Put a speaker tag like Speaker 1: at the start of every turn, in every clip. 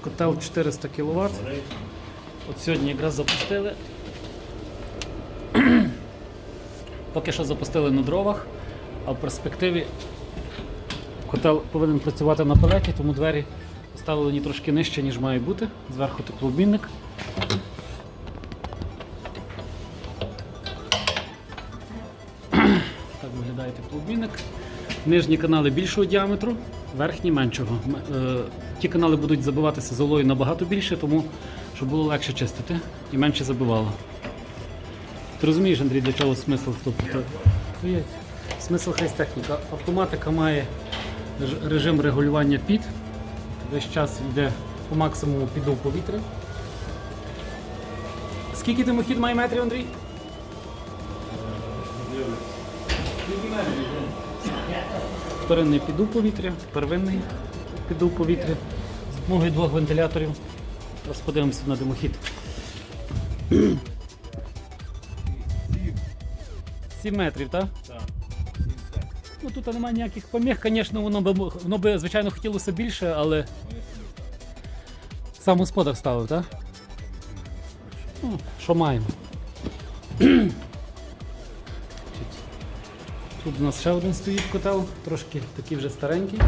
Speaker 1: Котел 400 кВт. От сьогодні якраз запустили. Поки що запустили на дровах, а в перспективі котел повинен працювати на палеті, тому двері поставлені трошки нижче, ніж має бути. Зверху теплообмінник. Так виглядає теплообмінник. Нижні канали більшого діаметру, верхні меншого. Е, Ті канали будуть забиватися золою набагато більше, тому щоб було легше чистити і менше забивало. Ти розумієш, Андрій, для чого смисл? Смисл хейс-техніка. Автоматика має режим регулювання під. Весь час йде по максимуму піду повітря. Скільки димохід має метрів, Андрій? Вторинний піду повітря, первинний піду повітря. З допомогою двох вентиляторів. Зараз подивимося на димохід. 7 метрів, так?
Speaker 2: Так.
Speaker 1: Ну тут немає ніяких поміг, звісно, воно би, воно би, звичайно, хотілося більше, але сам господар ставив, так? Ну, що маємо? Тут у нас ще один стоїть котел, трошки такий вже старенький.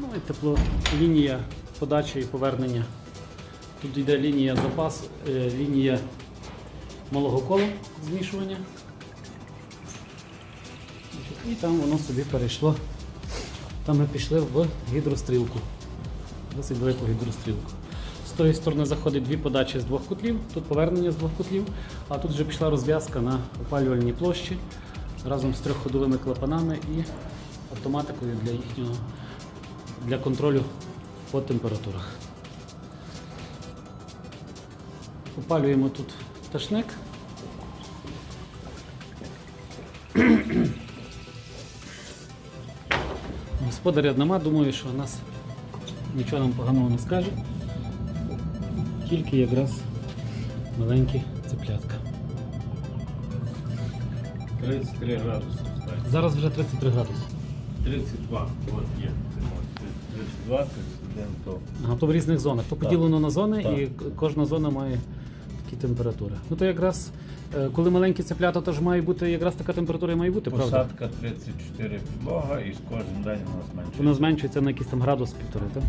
Speaker 1: Ну і тепло, лінія подачі і повернення. Тут йде лінія запас, е, лінія малого кола змішування. І там воно собі перейшло. Там ми пішли в гідрострілку. Досить велику гідрострілку. З тої сторони заходить дві подачі з двох котлів, тут повернення з двох котлів, а тут вже пішла розв'язка на опалювальній площі разом з трьохходовими клапанами і автоматикою для їхнього для контролю по температурах. Опалюємо тут ташник. Господаря нема, думаю, що нас нічого нам поганого не скаже. Тільки якраз маленькі цеплятка.
Speaker 2: 33 градуси. кстати.
Speaker 1: Зараз вже 33 градуси.
Speaker 2: 32. От є. 32, 31 то.
Speaker 1: Ага, то в різних зонах. То поділено на зони
Speaker 2: Так.
Speaker 1: і к- кожна зона має такі температури. Ну то якраз, е, коли маленькі цеплята, то ж має бути якраз така температура і має бути, правда?
Speaker 2: Посадка 34 підлога і з кожним день у нас менше.
Speaker 1: Вона зменшується на якийсь там градус півтори, так?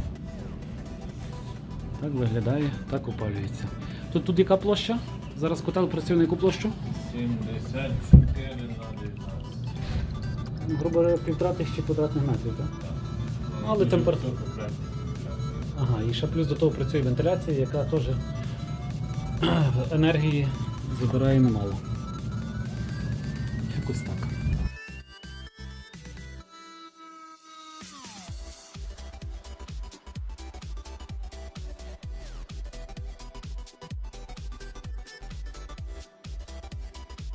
Speaker 1: Так виглядає, так опалюється. Тут тут яка площа? Зараз котел працює на яку площу?
Speaker 2: 74 на 19.
Speaker 1: Ну, Грубо півтора тисячі квадратних метрів, так? так.
Speaker 2: Але
Speaker 1: температура. Ага, і ще плюс до того працює вентиляція, яка теж енергії забирає немало. Якось так.